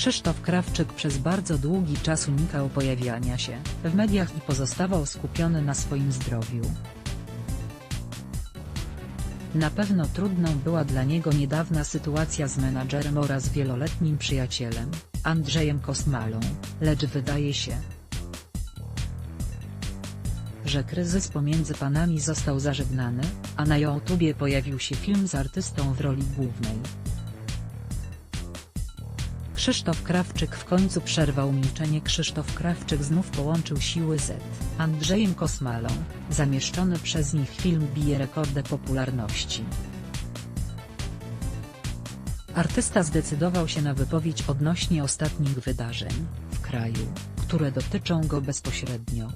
Krzysztof Krawczyk przez bardzo długi czas unikał pojawiania się w mediach i pozostawał skupiony na swoim zdrowiu. Na pewno trudną była dla niego niedawna sytuacja z menadżerem oraz wieloletnim przyjacielem, Andrzejem Kosmalą, lecz wydaje się, że kryzys pomiędzy panami został zażegnany, a na YouTubie pojawił się film z artystą w roli głównej. Krzysztof Krawczyk w końcu przerwał milczenie Krzysztof Krawczyk znów połączył siły z Andrzejem Kosmalą, zamieszczony przez nich film bije rekordy popularności. Artysta zdecydował się na wypowiedź odnośnie ostatnich wydarzeń w kraju, które dotyczą go bezpośrednio.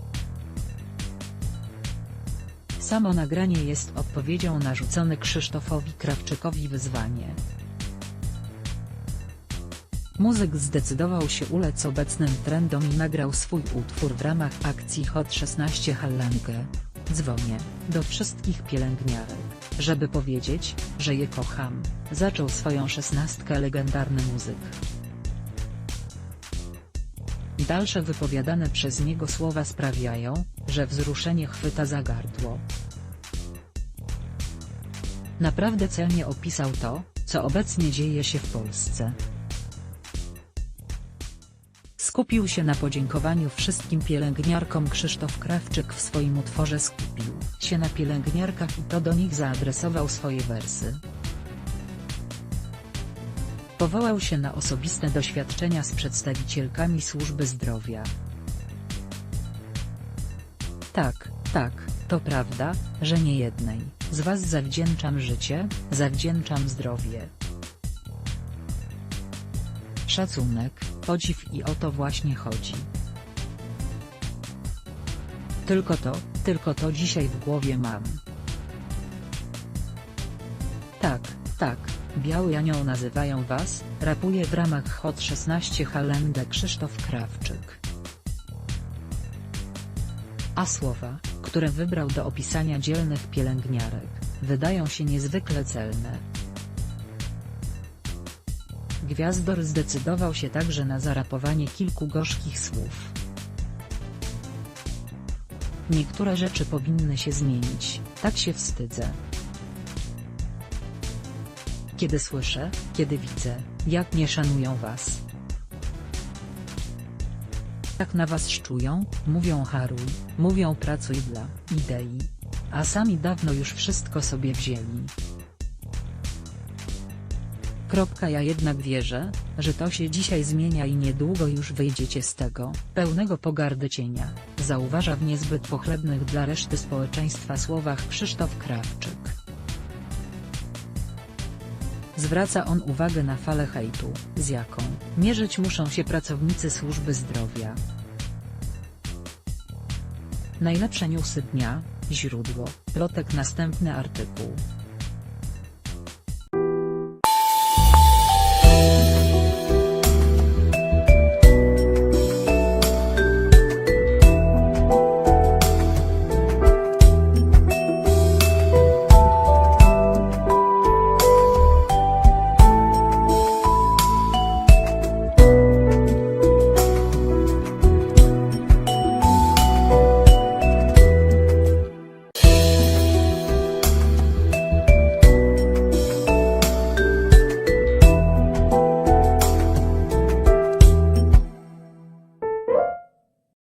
Samo nagranie jest odpowiedzią na Krzysztofowi Krawczykowi wyzwanie. Muzyk zdecydował się ulec obecnym trendom i nagrał swój utwór w ramach akcji Hot 16 Hallange. Dzwonię do wszystkich pielęgniarek, żeby powiedzieć, że je kocham, zaczął swoją szesnastkę legendarny muzyk. Dalsze wypowiadane przez niego słowa sprawiają, że wzruszenie chwyta za gardło. Naprawdę celnie opisał to, co obecnie dzieje się w Polsce. Skupił się na podziękowaniu wszystkim pielęgniarkom Krzysztof Krawczyk w swoim utworze skupił się na pielęgniarkach i to do nich zaadresował swoje wersy. Powołał się na osobiste doświadczenia z przedstawicielkami służby zdrowia. Tak, tak, to prawda, że nie jednej z was zawdzięczam życie, zawdzięczam zdrowie. Szacunek, podziw i o to właśnie chodzi. Tylko to, tylko to dzisiaj w głowie mam. Tak, tak, Biały Anioł nazywają was, rapuje w ramach Hot 16 Hallendę Krzysztof Krawczyk. A słowa, które wybrał do opisania dzielnych pielęgniarek, wydają się niezwykle celne. Gwiazdor zdecydował się także na zarapowanie kilku gorzkich słów. Niektóre rzeczy powinny się zmienić, tak się wstydzę. Kiedy słyszę, kiedy widzę, jak nie szanują was. Tak na was szczują, mówią haruj, mówią pracuj dla idei. A sami dawno już wszystko sobie wzięli. Ja jednak wierzę, że to się dzisiaj zmienia i niedługo już wyjdziecie z tego, pełnego pogardy cienia, zauważa w niezbyt pochlebnych dla reszty społeczeństwa słowach Krzysztof Krawczyk. Zwraca on uwagę na falę hejtu, z jaką mierzyć muszą się pracownicy służby zdrowia. Najlepsze newsy dnia, źródło, plotek następny artykuł.